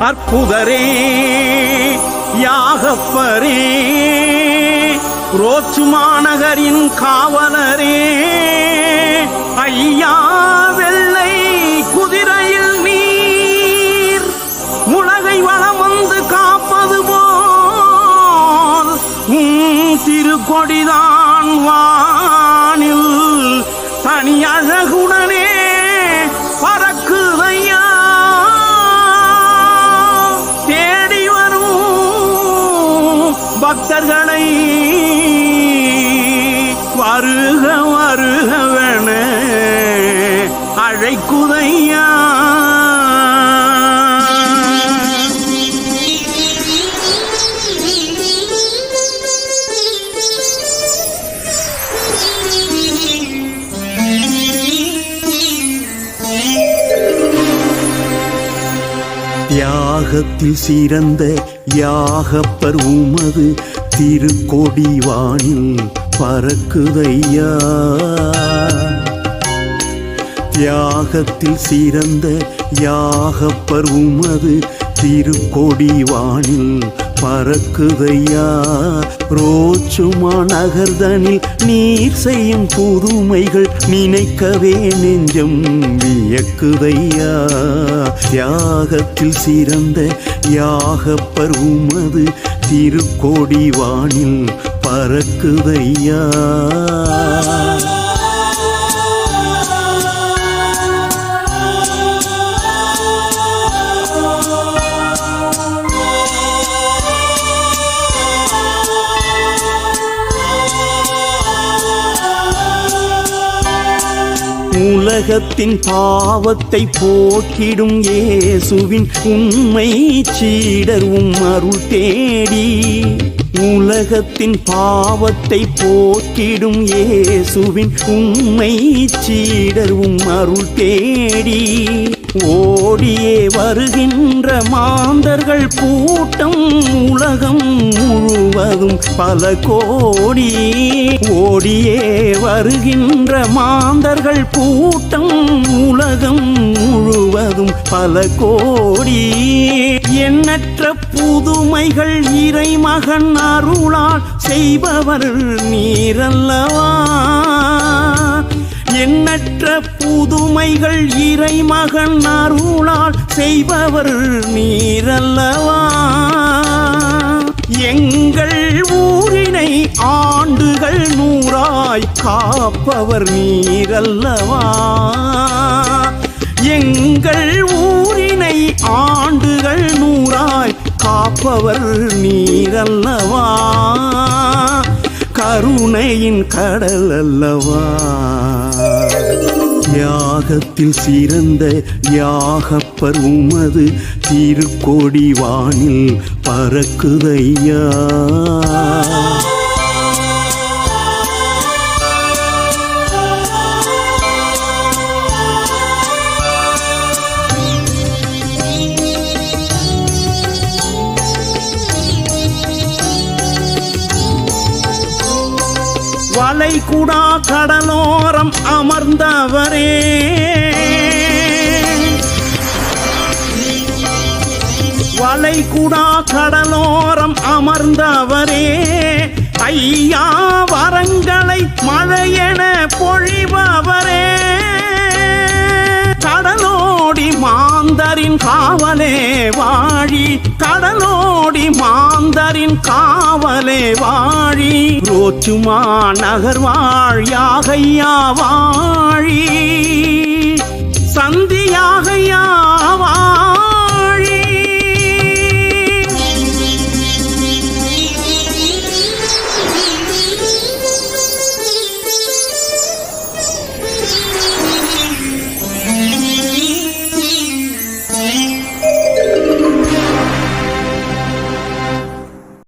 அற்புதரே யாகப்பரே ரோச்சு மாநகரின் காவலரே. ஐயா வெள்ளை குதிரையில் நீர் உலகை வளம் வந்து காப்பது போல். உம் திருக்கொடிதான் வானில் தனி அழகுடனே ಭಕ್ತರ್ಗಣೈ தியாகத்தில் சிறந்த யாகப்பர் உமது திருக்கொடி வானில் பறக்குதையா? தியாகத்தில் சிறந்த யாகப்பர் உமது திருக்கொடி வானில் பறக்குதையா? ரோச்சுமா நகர்தனில் நீர் செய்யும் புதுமைகள் நினைக்கவே நெஞ்சம் வியக்குதையா? தியாகத்தில் சிறந்த யாகப்பர் உமது திருக்கோடி வானில் பறக்குதையா? உலகத்தின் பாவத்தை போக்கிடும் இயேசுவின் உண்மை சீடரும் அருள் தேடி. உலகத்தின் பாவத்தை போக்கிடும் இயேசுவின் உண்மை சீடரும் அருள் தேடி. ஓடியே வருகின்ற மாந்தர்கள் கூட்டம் உலகம் முழுவதும் பல கோடி. ஓடியே வருகின்ற மாந்தர்கள் கூட்டம் உலகம் முழுவதும் பல கோடி. எண்ணற்ற புதுமைகள் இறைமகன் அருளால் செய்பவர் நீரல்லவா? எண்ணற்ற புதுமைகள் இறைமகன் அருளால் செய்பவர் நீரல்லவா? எங்கள் ஊரினை ஆண்டுகள் நூறாய் காப்பவர் நீரல்லவா? எங்கள் ஊரினை ஆண்டுகள் நூறாய் காப்பவர் நீரல்லவா? கருணையின் கடல் அல்லவா? யாகத்தில் சிறந்த யாகப்பர் உமது திருக்கோடி வானில் பறக்குதையா. வளைகுடா கடலோரம் அமர்ந்தவரே. வளைகுடா கடலோரம் அமர்ந்தவரே. ஐயா வரங்களை மழையென பொழிபவரே. மாந்தரின் காவலே வாழி கடலோடி மாந்தரின் காவலே வாழி. ரோச்சுமா நகர் வாழ்யாகையா வாழி சந்தியாகையா வாழி